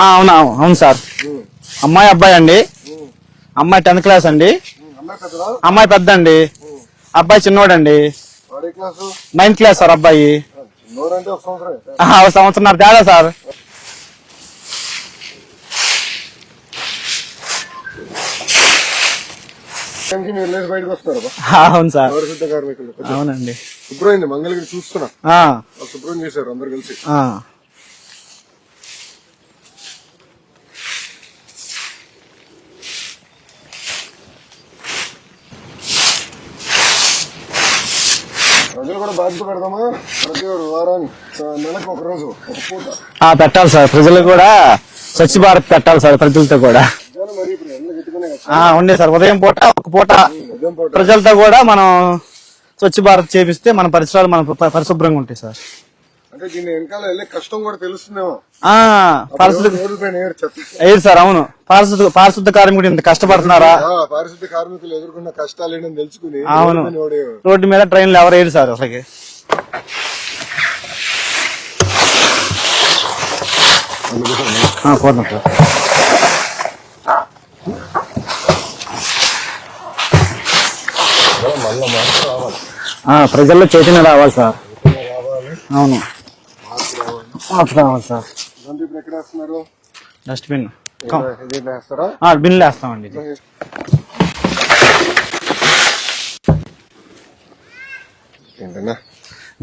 అవును అవును సార్. అమ్మాయి అబ్బాయి అండి. అమ్మాయి టెన్త్ క్లాస్ అండి. అమ్మాయి పెద్ద అండి. అబ్బాయి చిన్నోడండి. నైన్త్ క్లాస్ సార్ అబ్బాయి. సంవత్సరం తేడా సార్. అవును సార్. అవునండి. శుభ్రమైంది మంగళగిరి చూస్తున్నా. శుభ్రం చేశారు అందరు కలిసి. ప్రజలు కూడా బాధ్యత పెడదామా? ప్రతి వారానికి నెలకు ఒక రోజు ఒక పూట. ఆ, పెట్టాలి సార్. ప్రజలు కూడా స్వచ్ఛ భారత్ పెట్టాలి సార్ ప్రజలతో కూడా. మధ్యాహ్నం మరి ఇప్పుడు ఎండ గట్టుకునే ఆ, ఉండే సార్. ఉదయం పూట ఒక పూట ఉదయం పూట. ప్రజలతో కూడా మనం స్వచ్ఛ భారత్ చేపిస్తే మన పరిసరాలు మన ప- పరిశుభ్రంగా ఉంటాయి సార్. అంటే దీని వెనకాల వెళ్ళే కష్టం కూడా తెలుస్తుందేమో. ఆ, పారిశుద్ధ ఏడు సార్ అవును. పారిశుద్ధ పారిశుద్ధ కార్మికుడు ఇంత కష్టపడుతున్నారా? పారిశుద్ధ కార్మికులు ఎదుర్కొన్న కష్టాలు ఏంటని తెలుసుకుని అవును. రోడ్డు మీద ట్రైన్లు ఎవరు వేయరు సార్ రావాలి. ఆ, ప్రజల్లో చైతన్యం రావాలి సార్. అవును. రావాలి సార్. ఇదంతా ఇప్పుడు ఎక్కడ వేస్తున్నారు? డస్ట్బిన్ ఇది వేస్తారా? బిన్లు వేస్తామండి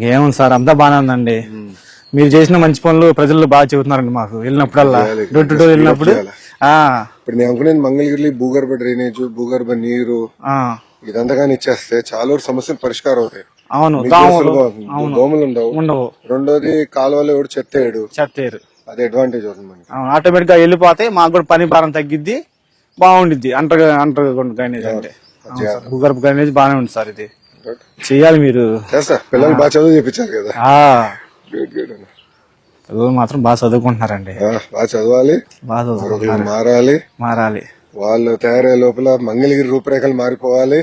ఏముంది సార్ అంతా బాగానే ఉందండి. మీరు చేసిన మంచి పనులు ప్రజలు బాగా చెబుతున్నారండి మాకు. వెళ్ళినప్పుడల్లా. డోర్ టు డోర్ వెళ్ళినప్పుడు. ఇప్పుడు నేను అనుకునేది మంగళగిరి భూగర్భ డ్రైనేజ్ భూగర్భ నీరు ఆ, ఇదంతా కానీ ఇచ్చేస్తే చాలా సమస్యలు పరిష్కారం అవుతాయి. అవును దోమలు. అసలు దోమలు ఉండవు. ఉండవు. రెండోది కాలువలో ఎవడు చెత్త వేయడు. చెత్తేరు అది అడ్వాంటేజ్ అవుతుంది మనకి. అవును ఆటోమేటిక్గా వెళ్ళిపోతే మాకు కూడా పని భారం తగ్గిద్ది బాగుండిద్ది. అంటర్ అంటర్ డ్రైనేజ్ అంటే. అవును. భూగర్భ డ్రైనేజ్ బాగానే ఉంది సార్ ఇది. చెయ్యాలి మీరు. పిల్లలు బాగా చదువు చెప్పించారు కదా. పిల్లలు మాత్రం బాగా చదువుకుంటున్నారండి. బాగా చదవాలి. బాగా చదువుకుంటున్నారు. ఒకరు మారాలి. మారాలి. వాళ్ళు తయారయ్యే లోపల మంగళగిరి రూపురేఖలు మారిపోవాలి.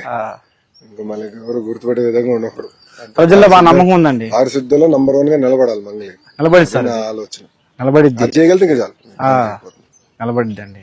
మళ్ళీ ఎవరు గుర్తుపడే విధంగా ఉండకూడదు. ప్రజల్లో బాగా నమ్మకం ఉందండి. పారిశుద్ధ్యంలో నంబర్ వన్గా నిలబడాలి మంగళగిరి. నిలబడి ఆలోచన. నిలబడిద్ది. అది చేయగలిగితే ఇంకా చాలు. నిలబడిద్దండి.